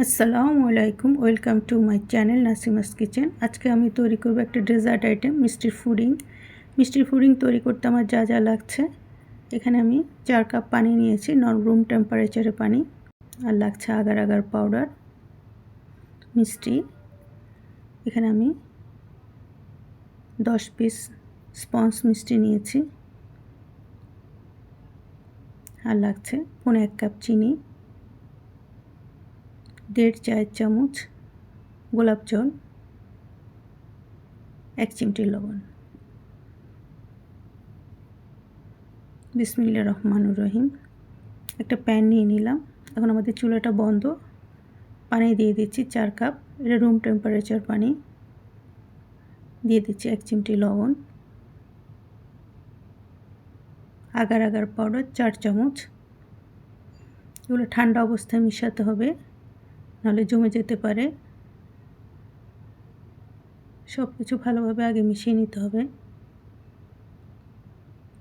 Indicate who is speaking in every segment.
Speaker 1: আসসালামু আলাইকুম, welcome to my channel Nasima's kitchen. আজকে আমি তৈরি করব একটা ডেজার্ট আইটেম মিষ্টির ফুডিং মিষ্টির ফুডিং তৈরি করতে আমার যা যা লাগছে। এখানে আমি চার কাপ পানি নিয়েছি রুম টেম্পারেচারে পানি, আর লাগছে আগার আগার পাউডার মিষ্টি। এখানে আমি দশ পিস স্পঞ্জ মিষ্টি নিয়েছি, আর লাগছে পনেরো এক কাপ চিনি। দেড় চায়ের চামচ গোলাপ জল, এক চিমটি লবণ। বিসমিল্লা রহমানুর রহিম। একটা প্যান নিয়ে নিলাম। এখন আমাদের চুলাটা বন্ধ। পানি দিয়ে দিচ্ছি চার কাপ। এটা রুম টেম্পারেচার পানি। দিয়ে দিচ্ছি এক চিমটি লবণ। আগার আগার পাউডার চার চামচ। এগুলো ঠান্ডা অবস্থায় মিশাতে হবে। নাহলে জমে যেতে পারে। সব কিছু ভালোভাবে আগে মিশিয়ে নিতে হবে।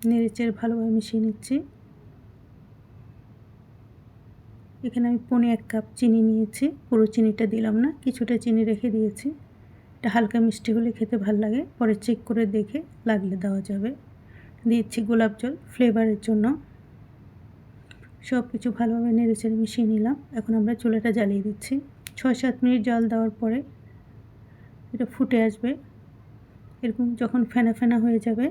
Speaker 1: নেড়েচেড়ে ভালোভাবে মিশিয়ে নিচ্ছি। এখানে আমি পনে এক কাপ চিনি নিয়েছি। পুরো চিনিটা দিলাম না, কিছুটা চিনি রেখে দিয়েছি। এটা হালকা মিষ্টি হলে খেতে ভালো লাগে। পরে চেক করে দেখে লাগলে দেওয়া যাবে। দিচ্ছি গোলাপ জল ফ্লেভারের জন্য। সব কিছু ভালোভাবে নেড়ে চেড়ে মিশিয়ে নিলাম। এখন আমরা চুলাটা জ্বালিয়ে দিচ্ছি। ছয় সাত মিনিট জল দেওয়ার পরে এটা ফুটে আসবে। এরকম যখন ফেনা ফেনা হয়ে যাবে,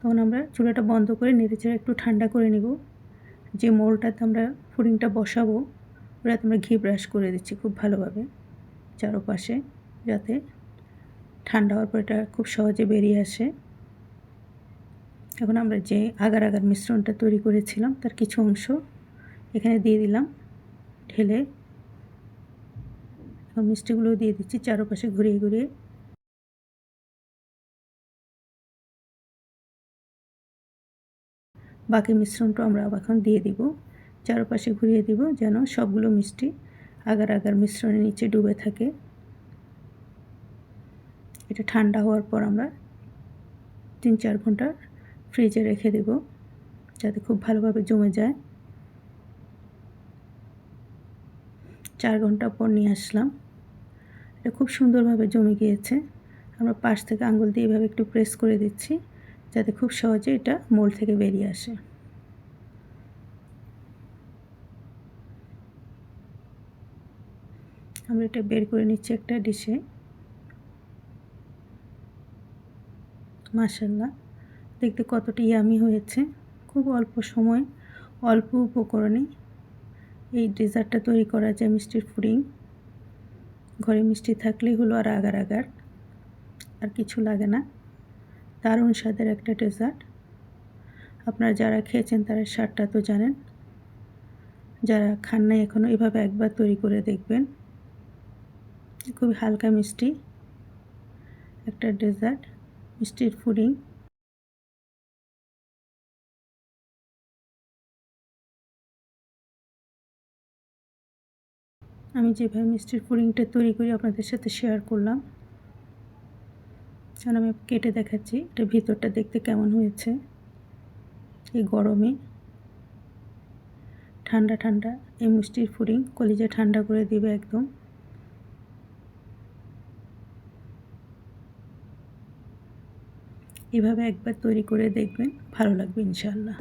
Speaker 1: তখন আমরা চুলাটা বন্ধ করে নেড়ে চেড়ে একটু ঠান্ডা করে নেব। যে মোলটাতে আমরা ফুডিংটা বসাবো, ওটাতে আমরা ঘি ব্রাশ করে দিচ্ছি খুব ভালোভাবে চারোপাশে, যাতে ঠান্ডা হওয়ার পর এটা খুব সহজে বেরিয়ে আসে। এখন আমরা যে আগার আগার মিশ্রণটা তৈরি করেছিলাম, তার কিছু অংশ এখানে দিয়ে দিলাম, ঢেলে এখন মিষ্টিগুলো দিয়ে দিচ্ছি চারপাশে ঘুরিয়ে ঘুরিয়ে। বাকি মিশ্রণটা আমরা এখন দিয়ে দিব, চারপাশে ঘুরিয়ে দিব যেন সবগুলো মিষ্টি আগার আগার মিশ্রণের নিচে ডুবে থাকে। এটা ঠান্ডা হওয়ার পর আমরা তিন চার ঘণ্টা ফ্রিজে রেখে দেব, যাতে খুব ভালোভাবে জমে যায়। চার ঘণ্টা পর নিয়ে আসলাম। এটা খুব সুন্দরভাবে জমে গিয়েছে। আমরা পাশ থেকে আঙুল দিয়ে এভাবে একটু প্রেস করে দিচ্ছি, যাতে খুব সহজে এটা মোল থেকে বেরিয়ে আসে। আমরা এটা বের করে নিচ্ছি একটা ডিশে। মাসাল্লাহ দেখতে কতটা ইয়ামি হয়েছে। খুব অল্প সময়, অল্প উপকরণে এই ডেজার্টটা তৈরি করা যায় মিষ্টির ফুডিং ঘরে মিষ্টি থাকলেই হলো আর আগার আগার, আর কিছু লাগে না। দারুণ স্বাদের একটা ডেজার্ট আপনারা যারা খেয়েছেন তারা স্বাদটা তো জানেন। যারা খান নাই এখনও এভাবে একবার তৈরি করে দেখবেন। খুবই হালকা মিষ্টি। একটা ডেজার্ট মিষ্টির ফুডিং আমি যেভাবে মিষ্টির পুডিংটা তৈরি করি আপনাদের সাথে শেয়ার করলাম। কারণ আমি কেটে দেখাচ্ছি, এটা ভিতরটা দেখতে কেমন হয়েছে। এই গরমে। ঠান্ডা ঠান্ডা, এই মিষ্টির পুডিং কলিজা ঠান্ডা করে দিবে একদম। এভাবে একবার তৈরি করে দেখবেন, ভালো লাগবে ইনশাল্লাহ